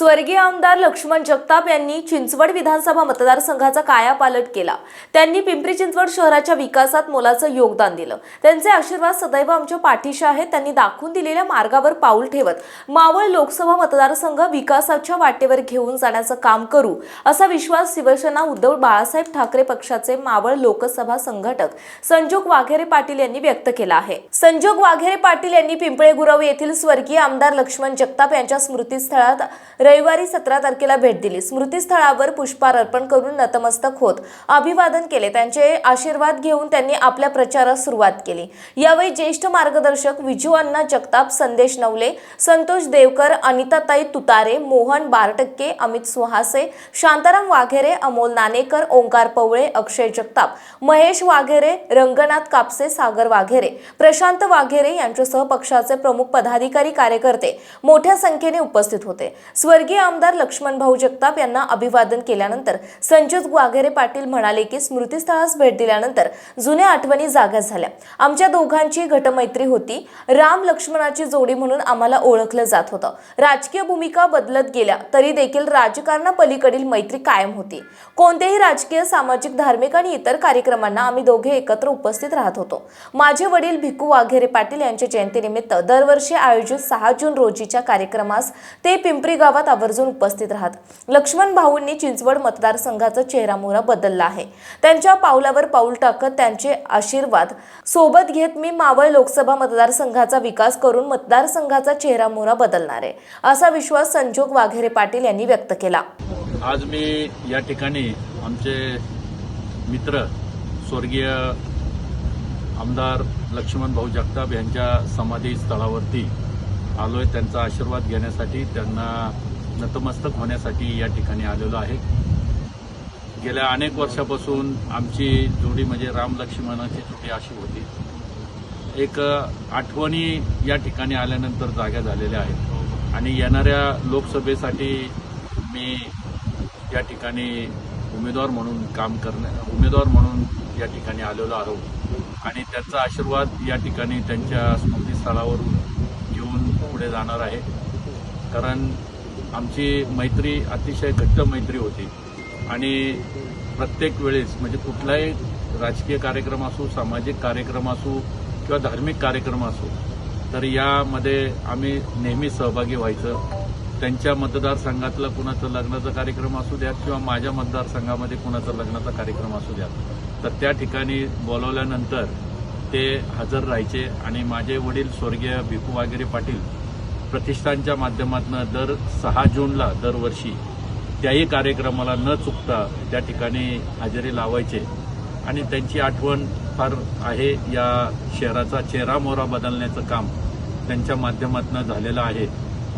स्वर्गीय आमदार लक्ष्मण जगताप यांनी चिंचवड विधानसभा मतदारसंघाचा कायापालट केला. त्यांनी पिंपरी चिंचवड शहराच्या विकासात मोलाचं योगदान दिलं. त्यांचे आशीर्वाद सदैव आमच्या पाठीशी आहेत त्यांनी दाखवून दिलेल्या मार्गावर पाऊल ठेवत मावळ लोकसभा मतदारसंघ विकासाच्या वाटेवर घेऊन जाण्याचं काम करू असा विश्वास शिवसेना उद्धव बाळासाहेब ठाकरे पक्षाचे मावळ लोकसभा संघटक संजोग वाघेरे पाटील यांनी व्यक्त केला आहे. संजोग वाघेरे पाटील यांनी पिंपळे गुरव येथील स्वर्गीय आमदार लक्ष्मण जगताप यांच्या स्मृतीस्थळात रविवारी सतरा तारखेला भेट दिली. स्मृतीस्थळावर पुष्पार अर्पण करून नतमस्तक होत अभिवादन केले. त्यांचे आशीर्वाद घेऊन त्यांनी आपल्या प्रचारास सुरुवात केली. यावेळी ज्येष्ठ मार्गदर्शक विजू अण्णा जगताप संदेश नवले संतोष देवकर अनिताताई तुतारे मोहन बारटक्के अमित सुहासे शांताराम वाघेरे अमोल नाणेकर ओंकार पवळे अक्षय जगताप महेश वाघेरे रंगनाथ कापसे सागर वाघेरे प्रशांत वाघेरे यांच्यासह पक्षाचे प्रमुख पदाधिकारी कार्यकर्ते मोठ्या संख्येने उपस्थित होते. स्वर्गीय आमदार लक्ष्मण भाऊ जगताप यांना अभिवादन केल्यानंतर संजोत वाघेरे पाटील म्हणाले की स्मृतीस्थळास भेट दिल्यानंतर जुन्या आठवणी जाग्या झाल्या. आमच्या दोघांची घटमैत्री होती. राम लक्ष्मणाची जोडी म्हणून आम्हाला ओळखलं जात होतं. राजकीय भूमिका बदलत गेल्या तरी देखील राजकारणापलीकडील मैत्री कायम होती. कोणत्याही राजकीय सामाजिक धार्मिक आणि इतर कार्यक्रमांना आम्ही दोघे एकत्र उपस्थित राहत होतो. माझे वडील भिकू वाघेरे पाटील यांच्या जयंतीनिमित्त दरवर्षी आयोजित सहा जून रोजीच्या कार्यक्रमास ते पिंपरी गावात आवर्जून उपस्थित राहत. लक्ष्मण भाऊंनी चिंचवड मतदारसंघाचा चेहरामोहरा बदलला आहे. त्यांच्या पावलावर पाऊल टाकत त्यांचे आशीर्वाद. सोबत घेत मी मावळ लोकसभा मतदारसंघाचा विकास करून मतदारसंघाचा चेहरामोहरा बदलणार आहे असा विश्वास संजोग वाघेरे पाटील यांनी व्यक्त केला. आज मी या ठिकाणी आमचे मित्र स्वर्गीय आमदार लक्ष्मण भाऊ जगताप यांच्या समाधी स्थळावरती आलोय. त्यांचा आशीर्वाद घेण्यासाठी त्यांना नतमस्तक होण्यासाठी या ठिकाणी आलेलो आहे. गेल्या अनेक वर्षापासून आमची जोडी म्हणजे राम लक्ष्मणाची जोडी अशी होती. एक आठवणी या ठिकाणी आल्यानंतर जाग्या झालेल्या आहेत. आणि येणाऱ्या लोकसभेसाठी मी या ठिकाणी उमेदवार म्हणून काम करण्या उमेदवार म्हणून या ठिकाणी आलेलो आहोत आणि त्यांचा आशीर्वाद या ठिकाणी त्यांच्या स्मृतीस्थळावरून घेऊन पुढे जाणार आहे. कारण आमची मैत्री अतिशय घट्ट मैत्री होती. आणि प्रत्येक वेळेस म्हणजे कुठलाही राजकीय कार्यक्रम असो सामाजिक कार्यक्रम असो किंवा धार्मिक कार्यक्रम असो तर यामध्ये आम्ही नेहमी सहभागी व्हायचं. त्यांच्या मतदारसंघातला कुणाचं लग्नाचा कार्यक्रम असू द्या किंवा माझ्या मतदारसंघामध्ये कुणाचा लग्नाचा कार्यक्रम असू द्या तर त्या ठिकाणी बोलवल्यानंतर ते हजर राहायचे आणि माझे वडील स्वर्गीय भिकू वागेरे पाटील प्रतिष्ठानच्या माध्यमातून दर सहा जूनला दरवर्षी त्याही कार्यक्रमाला न चुकता त्या ठिकाणी हजेरी लावायचे. आणि त्यांची आठवण फार आहे या शहराचा चेहरा मोहरा बदलण्याचं काम त्यांच्या माध्यमातून झालेलं आहे.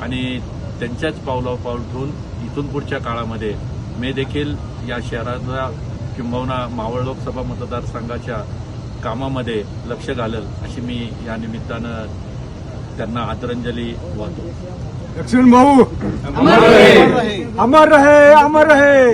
आणि त्यांच्याच पावलापाऊल ठेवून इथून पुढच्या काळामध्ये मी देखील या शहराचा किंबहुना मावळ लोकसभा मतदारसंघाच्या कामामध्ये लक्ष घालेल अशी मी या निमित्तानं त्यांना आदरांजली वाहतो. लक्ष्मण भाऊ अमर रहे. अमर रहे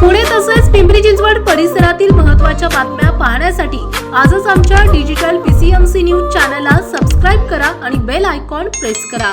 पुणे तसेच पिंपरी चिंचवड परिसरातील महत्त्वाच्या बातम्या पाहण्यासाठी आजच आमच्या डिजिटल पीसीएमसी न्यूज चॅनलला सबस्क्राईब करा आणि बेल आयकॉन प्रेस करा.